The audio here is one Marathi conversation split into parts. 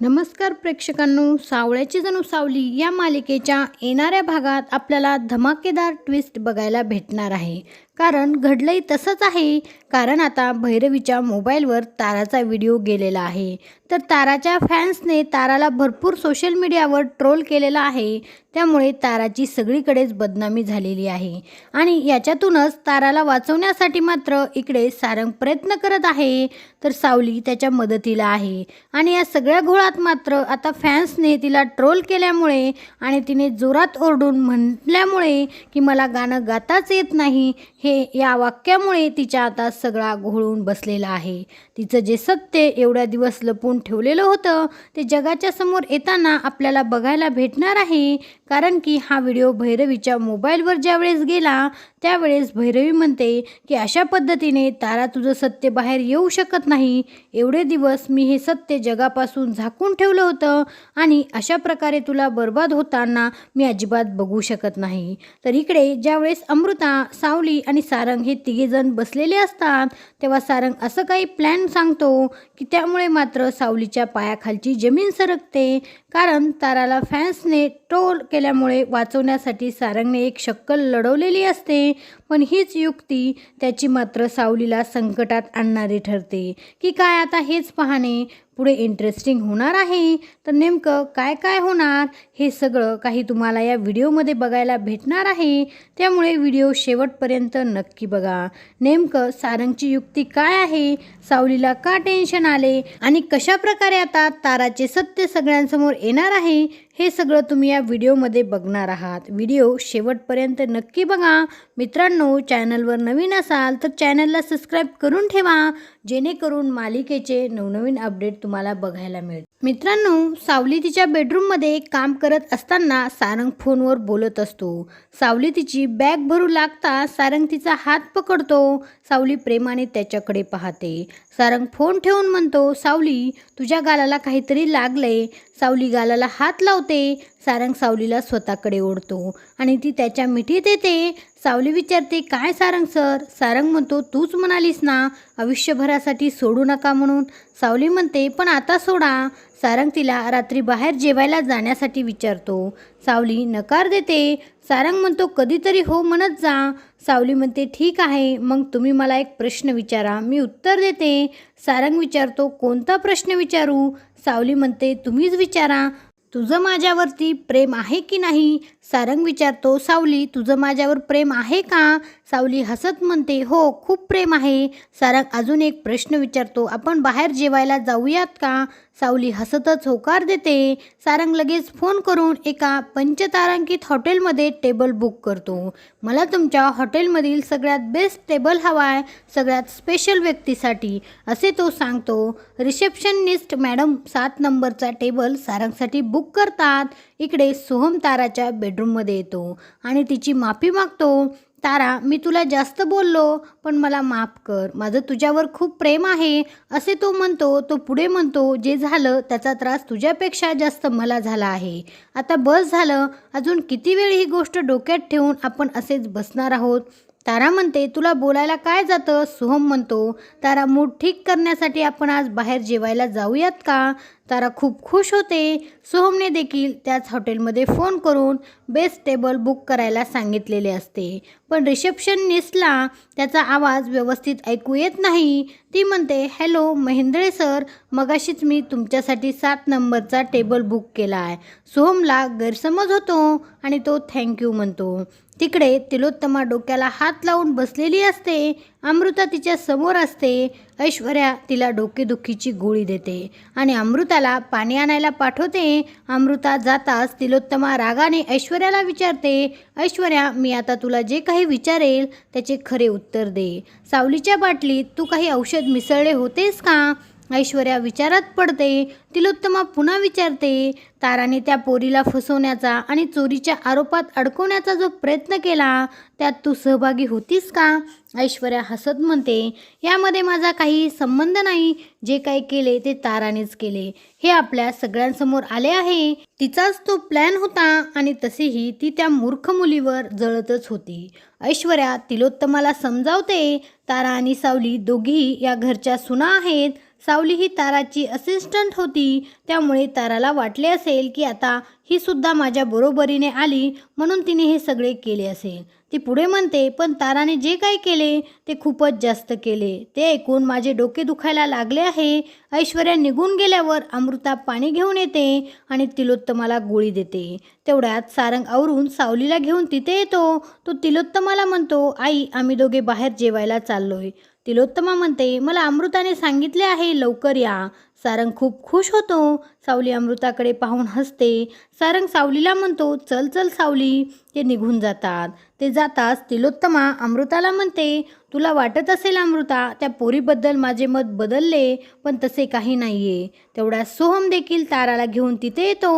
नमस्कार प्रेक्षकांनो सावळ्याची जणू सावली या मालिकेच्या येणाऱ्या भागात आपल्याला धमाकेदार ट्विस्ट बघायला भेटणार आहे. कारण घडलंही तसंच आहे. कारण आता भैरवीच्या मोबाईलवर ताराचा व्हिडिओ गेलेला आहे. तर ताराच्या फॅन्सने ताराला भरपूर सोशल मीडियावर ट्रोल केलेला आहे. त्यामुळे ताराची सगळीकडेच बदनामी झालेली आहे. आणि याच्यातूनच ताराला वाचवण्यासाठी मात्र इकडे सारंग प्रयत्न करत आहे. तर सावली त्याच्या मदतीला आहे. आणि या सगळ्या घोळात मात्र आता फॅन्सने तिला ट्रोल केल्यामुळे आणि तिने जोरात ओरडून म्हटल्यामुळे की मला गाणं गाताच येत नाही. हे म्हणजे या वाक्यामुळे तिच्या आता सगळा घोळून बसलेला आहे. तिचं जे सत्य एवढ्या दिवस लपून ठेवलेलं होतं ते जगाच्या समोर येताना आपल्याला बघायला भेटणार आहे. कारण की हा व्हिडिओ भैरवीच्या मोबाईलवर ज्यावेळेस गेला त्यावेळेस भैरवी म्हणते की अशा पद्धतीने तारा तुझं सत्य बाहेर येऊ शकत नाही. एवढे दिवस मी हे सत्य जगापासून झाकून ठेवलं होतं आणि अशा प्रकारे तुला बर्बाद होताना मी अजिबात बघू शकत नाही. तर इकडे ज्यावेळेस अमृता सावली आणि सारंग हे तिघेजण बसलेले असतात तेव्हा सारंग असं काही प्लॅन सांगतो की त्यामुळे मात्र सावलीच्या पायाखालची जमीन सरकते. कारण ताराला फॅन्सने ट्रोल केल्यामुळे वाचवण्यासाठी सारंगने एक शक्कल लढवलेली असते. पण हीच युक्ती त्याची मात्र सावलीला संकटात आणणारी ठरते. की काय आता हेच पाहणे? पुढे इंटरेस्टिंग होणार आहे. तर नेमकं काय काय होणार हे सगळं काही तुम्हाला या व्हिडिओमध्ये बघायला भेटणार आहे. त्यामुळे व्हिडिओ शेवटपर्यंत नक्की बघा. नेमकं सारंगची युक्ती काय आहे? सावलीला का टेन्शन आले? आणि कशा प्रकारे आता ताराचे सत्य सगळ्यांसमोर येणार आहे? हे सगळं तुम्ही या व्हिडिओमध्ये बघणार आहात. व्हिडिओ शेवटपर्यंत नक्की बघा. मित्रांनो चॅनलवर नवीन असाल तर चॅनलला सबस्क्राईब करून ठेवा. जेणेकरून मालिकेचे नवनवीन अपडेट तुम्हाला बघायला मिळेल. मित्रांनो सावली तिच्या बेडरूममध्ये काम करत असताना सारंग फोनवर बोलत असतो. सावली तिची बॅग भरू लागता सारंग तिचा हात पकडतो. सावली प्रेमाने त्याच्याकडे पाहते. सारंग फोन ठेवून म्हणतो सावली तुझ्या गालाला काहीतरी लागलंय. सावली गालाला हात लावते. सारंग सावलीला स्वतःकडे ओढतो आणि ती त्याच्या मिठीत येते. सावली विचारते काय सारंग सर सारंग म्हणतो तूच म्हणालीस ना आयुष्यभरासाठी सोडू नका म्हणून. सावली म्हणते पण आता सोडा. सारंग तिला रात्री बाहेर जेवायला जाण्यासाठी विचारतो. सावली नकार देते. सारंग म्हणतो कधीतरी हो म्हणत जा. सावली म्हणते ठीक आहे. मग तुम्ही मला एक प्रश्न विचारा. मी उत्तर देते. सारंग विचारतो कोणता प्रश्न विचारू? सावली म्हणते तुम्हीच विचारा. तुझं माझ्यावरती प्रेम आहे की नाही? सारंग विचारतो सावली तुझं माझ्यावर प्रेम आहे का? सावली हसत म्हणते हो खूप प्रेम आहे. सारंग अजून एक प्रश्न विचारतो आपण बाहेर जेवायला जाऊयात का? सावली हसतच होकार देते. सारंग लगेच फोन करून एका पंचतारांकित हॉटेलमध्ये टेबल बुक करतो. मला तुमच्या हॉटेलमधील सगळ्यात बेस्ट टेबल हवा आहे सगळ्यात स्पेशल व्यक्तीसाठी असे तो सांगतो. रिसेप्शनिस्ट मॅडम सात नंबरचा टेबल सारंगसाठी बुक करतात. इकडे सोहम ताराच्या बेडरूममध्ये येतो आणि तिची माफी मागतो. तारा मी तुला जास्त बोललो पण मला माफ कर. माझं तुझ्यावर खूप प्रेम आहे. असे तो म्हणतो तो पुढे म्हणतो जे झालं त्याचा त्रास तुझ्यापेक्षा जास्त मला झाला आहे. आता बस झालं. अजून किती वेळ ही गोष्ट डोक्यात ठेवून आपण असेच बसणार आहोत? तारा म्हणते तुला बोलायला काय जातं? सोहम म्हणतो तारा मूड ठीक करण्यासाठी आपण आज बाहेर जेवायला जाऊयात का? तारा खूप खुश होते. सोहमने देखील त्याच हॉटेलमध्ये फोन करून बेस्ट टेबल बुक करायला सांगितलेले असते. पण रिसेप्शनिस्टला त्याचा आवाज व्यवस्थित ऐकू येत नाही. ती म्हणते हॅलो महेंद्रे सर मगाशीच मी तुमच्यासाठी सात नंबरचा टेबल बुक केला आहे. सोहमला गैरसमज होतो आणि तो थँक्यू म्हणतो. तिकडे तिलोत्तमा डोक्याला हात लावून बसलेली असते. अमृता तिच्या समोर असते. ऐश्वर्या तिला डोकेदुखीची गोळी देते आणि अमृताला पाणी आणायला पाठवते. अमृता जाताच तिलोत्तमा रागाने ऐश्वर्याला विचारते ऐश्वर्या मी आता तुला जे काही विचारेल त्याचे खरे उत्तर दे. सावलीच्या बाटलीत तू काही औषध मिसळले होतेस का? ऐश्वर्या विचारात पडते तिलोत्तमा पुन्हा विचारते ताराने त्या पोरीला फसवण्याचा आणि चोरीच्या आरोपात अडकवण्याचा जो प्रयत्न केला त्यात तू सहभागी होतीस का? ऐश्वर्या हसत म्हणते यामध्ये माझा काही संबंध नाही जे काही केले ते तारानेच केले. हे आपल्या सगळ्यांसमोर आले आहे. तिचाच तो प्लॅन होता आणि तसेही ती त्या मूर्ख मुलीवर जळतच होती. ऐश्वर्या तिलोत्तमाला समजावते तारा आणि सावली दोघीही या घरच्या सुना आहेत सावली ही ताराची असिस्टंट होती. त्यामुळे ताराला वाटले असेल की आता ही सुद्धा माझ्या बरोबरीने आली म्हणून तिने हे सगळे केले असेल. ती पुढे म्हणते पण ताराने जे काही केले ते खूपच जास्त केले. ते ऐकून माझे डोके दुखायला लागले आहे. ऐश्वर्या निघून गेल्यावर अमृता पाणी घेऊन येते आणि तिलोत्तमाला गोळी देते. तेवढ्यात सारंग आवरून सावलीला घेऊन तिथे येतो. तो तिलोत्तमाला म्हणतो आई आम्ही दोघे बाहेर जेवायला चाललोय. तिलोत्तमा म्हणते मला अमृताने सांगितले आहे लवकर या. सारंग खूप खुश होतो. सावली अमृताकडे पाहून हसते. सारंग सावलीला म्हणतो चल चल सावली. ते निघून जातात. ते जाताच तिलोत्तमा अमृताला म्हणते तुला वाटत असेल अमृता त्या पोरीबद्दल माझे मत बदलले पण तसे काही नाही आहे तेवढ्या सोहम देखील ताराला घेऊन तिथे येतो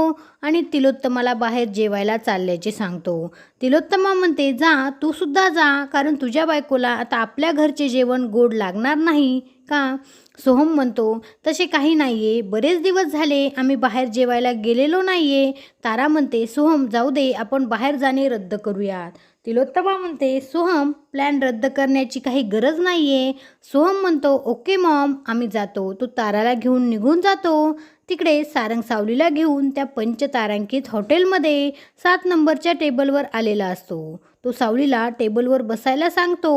आणि तिलोत्तमाला बाहेर जेवायला चालल्याचे सांगतो. तिलोत्तमा म्हणते जा तू सुद्धा जा कारण तुझ्या बायकोला आता आपल्या घरचे जेवण गोड लागणार नाही. का? सोहम म्हणतो तसे काही नाही आहे बरेच दिवस झाले आम्ही बाहेर जेवायला गेलेलो नाही आहे तारा म्हणते सोहम जाऊ दे आपण बाहेर जाणे रद्द करूयात. तिलोत्तमा म्हणते सोहम प्लॅन रद्द करण्याची काही गरज नाही आहे सोहम म्हणतो ओके मॉम आम्ही जातो. तो ताराला घेऊन निघून जातो. तिकडे सारंग सावलीला घेऊन त्या पंचतारांकित हॉटेलमध्ये सात नंबरच्या टेबलवर आलेला असतो. तो सावलीला टेबलवर बसायला सांगतो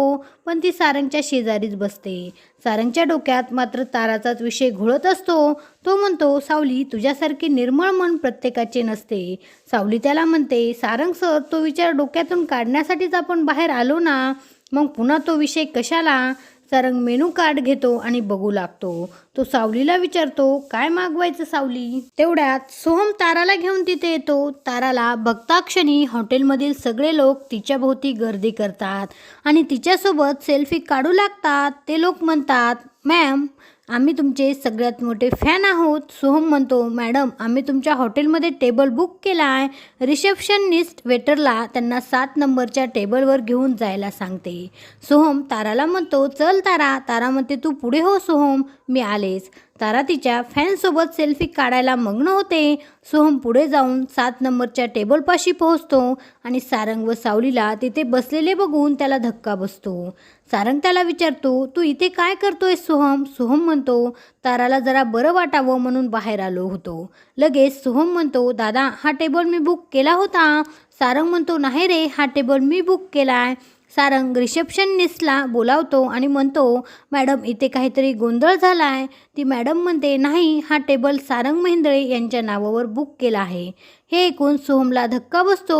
पण ती सारंगच्या शेजारीच बसते. सारंगच्या डोक्यात मात्र ताराचाच विषय घोळत असतो. तो म्हणतो सावली तुझ्यासारखे निर्मळ मन प्रत्येकाचे नसते सावली त्याला म्हणते सारंग सर तो विचार डोक्यातून काढण्यासाठीच आपण बाहेर आलो ना? मग पुन्हा तो विषय कशाला सारंग मेनू कार्ड घेतो आणि बघू लागतो. तो सावलीला विचारतो काय मागवायचं सावली? तेवढ्यात सोहम ताराला घेऊन तिथे येतो. ताराला भक्ताक्षणी हॉटेलमधील सगळे लोक तिच्या भोवती गर्दी करतात आणि तिच्यासोबत सेल्फी काढू लागतात. ते लोक म्हणतात मॅम आम्ही तुमचे सगळ्यात मोठे फॅन आहोत. सोहम म्हणतो मॅडम आम्ही तुमच्या हॉटेलमध्ये टेबल बुक केला आहे रिसेप्शनिस्ट वेटरला त्यांना सात नंबरच्या टेबलवर घेऊन जायला सांगते. सोहम ताराला म्हणतो चल तारा. तारा म्हणते तू पुढे हो सोहम. मी आले. आलेच. तारा तिच्या फॅनसोबत सेल्फी काढायला मग्न होते. सोहम पुढे जाऊन सात नंबरच्या टेबलपाशी पोहोचतो आणि सारंग व सावलीला तिथे बसलेले बघून त्याला धक्का बसतो. सारंग त्याला विचारतो तू इथे काय करतोय सोहम? सोहम म्हणतो ताराला जरा बरं वाटावं म्हणून बाहेर आलो होतो. लगेच सोहम म्हणतो दादा हा टेबल मी बुक केला होता. सारंग म्हणतो नाही रे हा टेबल मी बुक केला आहे सारंग रिसेप्शनिस्टला बोलावतो आणि म्हणतो मॅडम इथे काहीतरी गोंधळ झाला आहे ती मॅडम म्हणते नाही हा टेबल सारंग महेंद्रे यांच्या नावावर बुक केला आहे. हे ऐकून सोहमला धक्का बसतो.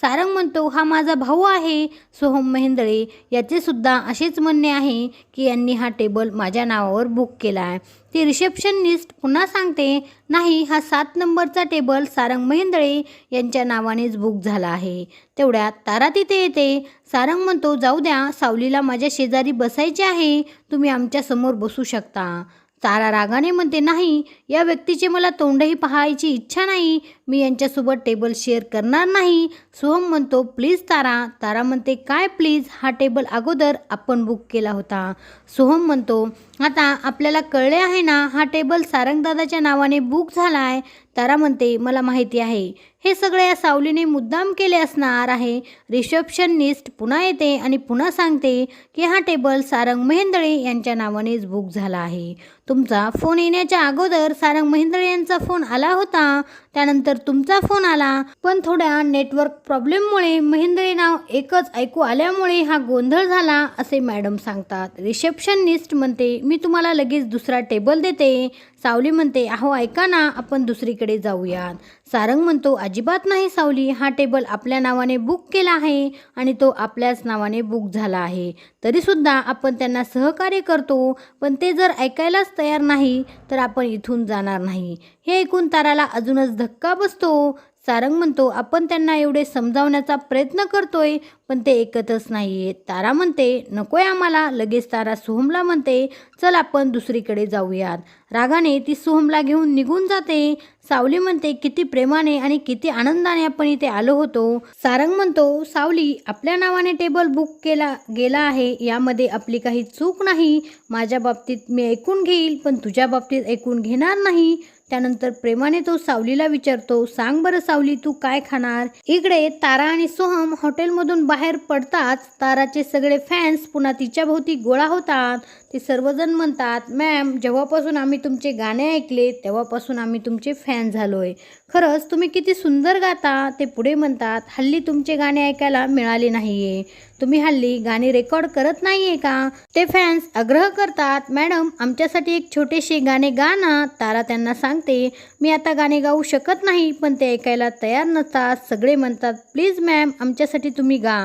सारंग म्हणतो हा माझा भाऊ आहे. सोहम महेंद्रे याचे सुद्धा असेच म्हणणे आहे की यांनी हा टेबल माझ्या नावावर बुक केला आहे ती रिसेप्शनिस्ट पुन्हा सांगते नाही हा सात नंबरचा टेबल सारंग महेंद्रे यांच्या नावानेच बुक झाला आहे. तेवढ्यात तारा तिथे येते. सारंग म्हणतो जाऊ द्या सावलीला माझ्या शेजारी बसायचे आहे. तुम्ही आमच्यासमोर बसू शकता. तारा रागाने म्हणते नाही या व्यक्तीचे मला तोंडही पाहायची इच्छा नाही. मी यांच्यासोबत टेबल शेअर करणार नाही. सोहम म्हणतो प्लीज तारा. तारा म्हणते काय प्लीज हा टेबल अगोदर आपण बुक केला होता. सोहम म्हणतो आता आपल्याला कळले आहे ना हा टेबल सारंगदादाच्या नावाने बुक झाला आहे तारा म्हणते मला माहिती आहे. हे सगळे या सावलीने मुद्दाम केले असणार आहे. रिसेप्शनिस्ट पुन्हा येते आणि पुन्हा सांगते की हा टेबल सारंग महेंदळे यांच्या नावानेच बुक झाला आहे. तुमचा फोन येण्याच्या अगोदर सारंग महेंदळे यांचा फोन आला होता. त्यानंतर तुमचा फोन आला. पण थोड्या नेटवर्क प्रॉब्लेममुळे महेंद्रे नाव एकच ऐकू आल्यामुळे हा गोंधळ झाला असे मॅडम सांगतात. रिसेप्शनिस्ट म्हणते मी तुम्हाला लगेच दुसरा टेबल देते. सावली म्हणते अहो ऐका ना आपण दुसरीकडे जाऊयात. सारंग म्हणतो अजिबात नाही सावली हा टेबल आपल्या नावाने बुक केला आहे आणि तो आपल्याच नावाने बुक झाला आहे. तरीसुद्धा आपण त्यांना सहकार्य करतो पण ते जर ऐकायलाच तयार नाही तर आपण इथून जाणार नाही. हे ऐकून ताराला अजूनच धक्का बसतो. सारंग म्हणतो आपण त्यांना एवढे समजावण्याचा प्रयत्न करतोय पण ते ऐकतच नाही आहेत तारा म्हणते नकोय आम्हाला. लगेच तारा सोहमला म्हणते चल आपण दुसरीकडे जाऊयात. रागाने ती सोहमला घेऊन निघून जाते. सावली म्हणते किती प्रेमाने आणि किती आनंदाने आपण इथे आलो होतो. सारंग म्हणतो सावली आपल्या नावाने टेबल बुक केला गेला आहे. यामध्ये आपली काही चूक नाही. माझ्या बाबतीत मी ऐकून घेईल पण तुझ्या बाबतीत ऐकून घेणार नाही. त्यानंतर प्रेमाने तो सावलीला विचारतो सांग बरं सावली तू काय खाणार? इकडे तारा आणि सोहम हॉटेलमधून बाहेर पडताच ताराचे सगळे फॅन्स पुन्हा तिच्या भोवती गोळा होतात. ते सर्वजण म्हणतात मॅम जेव्हापासून आम्ही तुमचे गाणे ऐकले तेव्हापासून आम्ही तुमचे फॅन झालो आहे खरंच तुम्ही किती सुंदर गाता. ते पुढे म्हणतात हल्ली तुमचे गाणे ऐकायला मिळाले नाही आहे तुम्ही हल्ली गाणी रेकॉर्ड करत नाही आहे का? ते फॅन्स आग्रह करतात मॅडम आमच्यासाठी एक छोटेसे गाणे गा ना. तारा त्यांना सांगते मी आता गाणे गाऊ शकत नाही पण ते ऐकायला तयार नसतात. सगळे म्हणतात प्लीज मॅम आमच्यासाठी तुम्ही गा.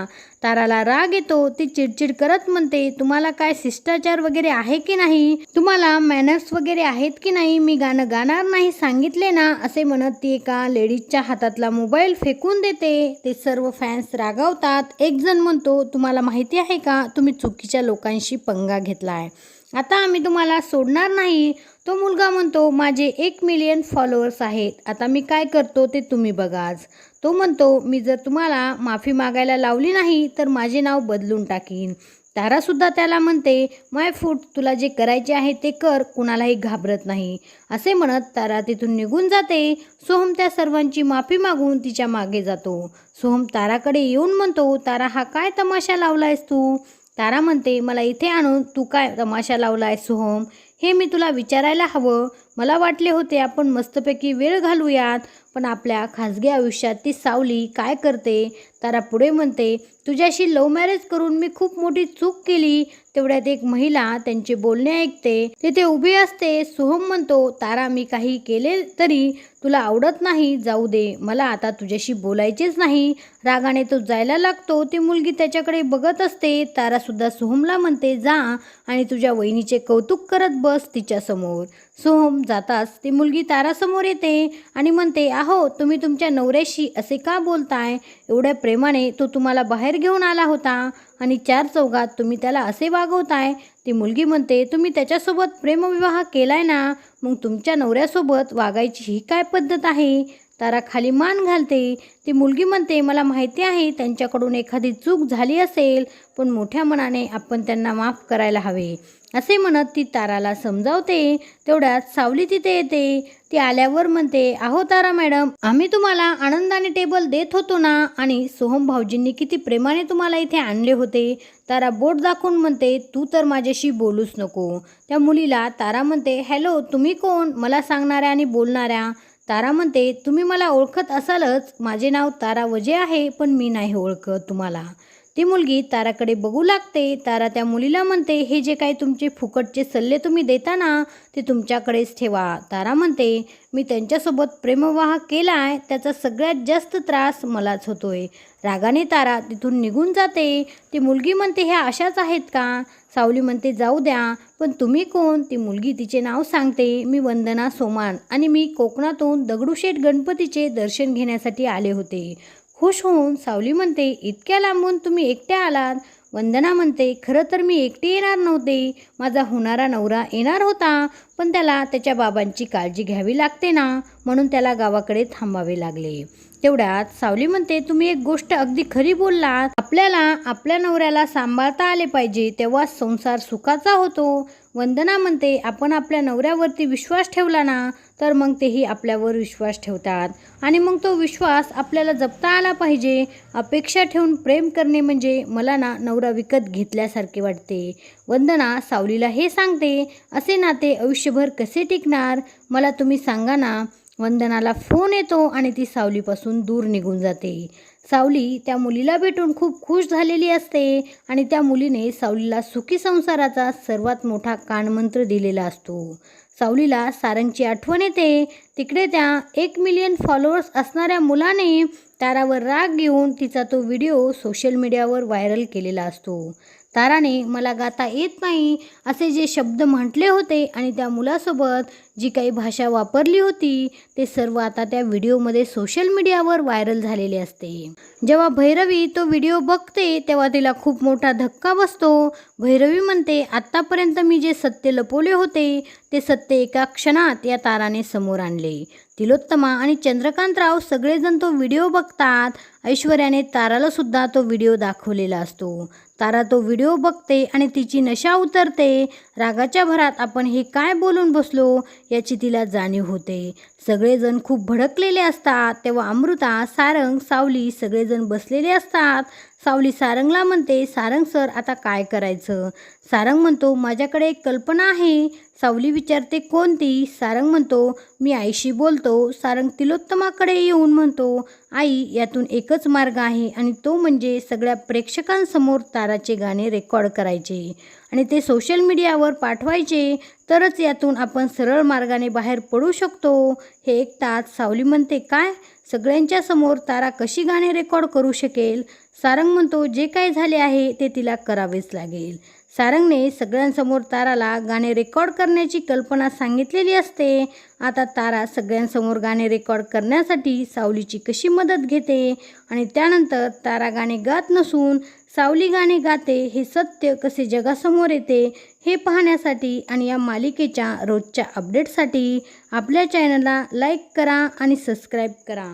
ताराला राग येतो ती चिडचिड करत म्हणते तुम्हाला काय शिष्टाचार वगैरे आहे की नाही? तुम्हाला मॅनर्स वगैरे आहेत की नाही? मी गाणं गाणार नाही सांगितले ना असे म्हणत ती एका लेडीजच्या हातातला मोबाईल फेकून देते. ते सर्व फॅन्स रागावतात. एक जण म्हणतो तुम्हाला माहिती आहे का? तुम्ही चुकीच्या लोकांशी पंगा घेतला आहे आता आम्ही तुम्हाला सोडणार नाही. तो मुलगा म्हणतो माझे एक मिलियन फॉलोअर्स आहेत. आता मी काय करतो ते तुम्ही बघा आज. तो म्हणतो मी जर तुम्हाला माफी मागायला लावली नाही तर माझे नाव बदलून टाकीन. तारासुद्धा त्याला म्हणते माय फूट तुला जे करायचे आहे ते कर कुणालाही घाबरत नाही. असे म्हणत तारा तिथून निघून जाते. सोहम त्या सर्वांची माफी मागून तिच्यामागे जातो. सोहम ताराकडे येऊन म्हणतो तारा हा काय तमाशा लावलायस तू? तारा म्हणते मला इथे आणून तू काय तमाशा लावलाय सोहम? हे मी तुला विचारायला हवं. मला वाटले होते आपण मस्तपैकी वेळ घालूयात. पण आपल्या खाजगी आयुष्यात ती सावली काय करते? तारा पुढे म्हणते तुझ्याशी लव्ह मॅरेज करून मी खूप मोठी चूक केली. तेवढ्यात एक महिला त्यांचे बोलणे ऐकते. तिथे उभी असते सोहम म्हणतो. तारा मी काही केले तरी तुला आवडत नाही जाऊ दे. मला आता तुझ्याशी बोलायचेच नाही. रागाने तो जायला लागतो. ती मुलगी त्याच्याकडे बघत असते. तारासुद्धा सोहमला म्हणते जा आणि तुझ्या वहिनीचे कौतुक करत बस तिच्यासमोर. सोहम जाताच ती मुलगी तारासमोर येते आणि म्हणते अहो तुम्ही तुमच्या नवऱ्याशी असे का बोलताय? एवढ्या प्रेमाने तो तुम्हाला बाहेर घेऊन आला होता आणि चार चौघात तुम्ही त्याला असे वागवताय? ती मुलगी म्हणते तुम्ही त्याच्यासोबत प्रेमविवाह केलाय ना? मग तुमच्या नवऱ्यासोबत वागायची ही काय पद्धत आहे? तारा खाली मान घालते. ती मुलगी म्हणते मला माहिती आहे त्यांच्याकडून एखादी चूक झाली असेल पण मोठ्या मनाने आपण त्यांना माफ करायला हवे. असे म्हणत ती ताराला समजावते. तेवढ्यात सावली तिथे येते. ती आल्यावर म्हणते अहो तारा मॅडम आम्ही तुम्हाला आनंदाने टेबल देत होतो ना? आणि सोहम भाऊजींनी किती प्रेमाने तुम्हाला इथे आणले होते. तारा बोट दाखवून म्हणते तू तर माझ्याशी बोलूच नको. त्या मुलीला तारा म्हणते हॅलो तुम्ही कोण? मला सांगणाऱ्या आणि बोलणाऱ्या. तारा म्हणते तुम्ही मला ओळखत असालच. माझे नाव तारा वजे आहे पण मी नाही ओळखत तुम्हाला. ती मुलगी ताराकडे बघू लागते. तारा त्या मुलीला म्हणते हे जे काही तुमचे फुकटचे सल्ले तुम्ही देता ना ते तुमच्याकडेच ठेवा. तारा म्हणते मी त्यांच्यासोबत प्रेमविवाह केला आहे त्याचा सगळ्यात जास्त त्रास मलाच होतोय. रागाने तारा तिथून निघून जाते. ती मुलगी म्हणते ह्या अशाच आहेत का? सावली म्हणते जाऊ द्या पण तुम्ही कोण? ती मुलगी तिचे नाव सांगते मी वंदना सोमान आणि मी कोकणातून दगडूशेठ गणपतीचे दर्शन घेण्यासाठी आले होते. खुश होऊन सावली म्हणते इतक्या लांबून तुम्ही एकट्या आलात? वंदना म्हणते खरं तर मी एकटी येणार नव्हते. माझा होणारा नवरा येणार होता पण त्याला त्याच्या बाबांची काळजी घ्यावी लागते ना म्हणून त्याला गावाकडे थांबावे लागले. तेवढ्यात सावली म्हणते तुम्ही एक गोष्ट अगदी खरी बोललात. आपल्याला आपल्या नवऱ्याला सांभाळता आले पाहिजे तेव्हा संसार सुखाचा होतो. वंदना म्हणते आपण आपल्या नवऱ्यावरती विश्वास ठेवला ना तर मग तेही आपल्यावर विश्वास ठेवतात. आणि मग तो विश्वास आपल्याला जपता आला पाहिजे. अपेक्षा ठेवून प्रेम करणे म्हणजे मला ना नवरा विकत घेतल्यासारखे वाटते. वंदना सावलीला हे सांगते असे नाते आयुष्यभर कसे टिकणार? मला तुम्ही सांगा ना. वंदनाला फोन येतो आणि ती सावलीपासून दूर निघून जाते. सावली त्या मुलीला भेटून खूप खुश झालेली असते आणि त्या मुलीने सावलीला सुखी संसाराचा सर्वात मोठा कानमंत्र दिलेला असतो. सावलीला सारंगची आठवण येते. तिकडे त्या एक मिलियन फॉलोअर्स असणाऱ्या मुलाने तारावर राग घेऊन तिचा तो व्हिडिओ सोशल मीडियावर व्हायरल केलेला असतो. ताराने मला गाता येत नाही असे जे शब्द म्हटले होते आणि त्या मुलासोबत जी काही भाषा वापरली होती ते सर्व आता त्या व्हिडिओमध्ये सोशल मीडियावर व्हायरल झालेले असते. जेव्हा भैरवी तो व्हिडिओ बघते तेव्हा तिला खूप मोठा धक्का बसतो. भैरवी म्हणते आत्तापर्यंत मी जे सत्य लपवले होते ते सत्य एका क्षणात या ताराने समोर आणले. तिलोत्तमा आणि चंद्रकांतराव सगळेजण तो व्हिडिओ बघतात. ऐश्वर्याने ताराला सुद्धा तो व्हिडिओ दाखवलेला असतो. तारा तो व्हिडिओ बघते आणि तिची नशा उतरते. रागाच्या भरात आपण हे काय बोलून बसलो याची तिला जाणीव होते. सगळेजण खूप भडकलेले असतात. तेव्हा अमृता सारंग सावली सगळेजण बसलेले असतात. सावली सारंगला म्हणते सारंग सर आता काय करायचं? सारंग म्हणतो माझ्याकडे एक कल्पना आहे. सावली विचारते कोणती? सारंग म्हणतो मी आईशी बोलतो. सारंग तिलोत्तमाकडे येऊन म्हणतो आई यातून एकच मार्ग आहे आणि तो म्हणजे सगळ्या प्रेक्षकांसमोर ताराचे गाणे रेकॉर्ड करायचे आणि ते सोशल मीडियावर पाठवायचे. तरच यातून आपण सरळ मार्गाने बाहेर पडू शकतो. हे ऐकताच सावली म्हणते काय? सगळ्यांच्या समोर तारा कशी गाणे रेकॉर्ड करू शकेल? सारंग म्हणतो जे काय झाले आहे ते तिला करावेच लागेल. सारंगने सगळ्यांसमोर ताराला गाणे रेकॉर्ड करण्याची कल्पना सांगितलेली असते. आता तारा सगळ्यांसमोर गाणे रेकॉर्ड करण्यासाठी सावलीची कशी मदत घेते आणि त्यानंतर तारा गाणे गात नसून सावली गाणे गाते हे सत्य कसे जगासमोर येते हे पाहण्यासाठी आणि या मालिकेच्या रोजच्या अपडेटसाठी आपल्या चॅनलला लाईक करा आणि सबस्क्राईब करा.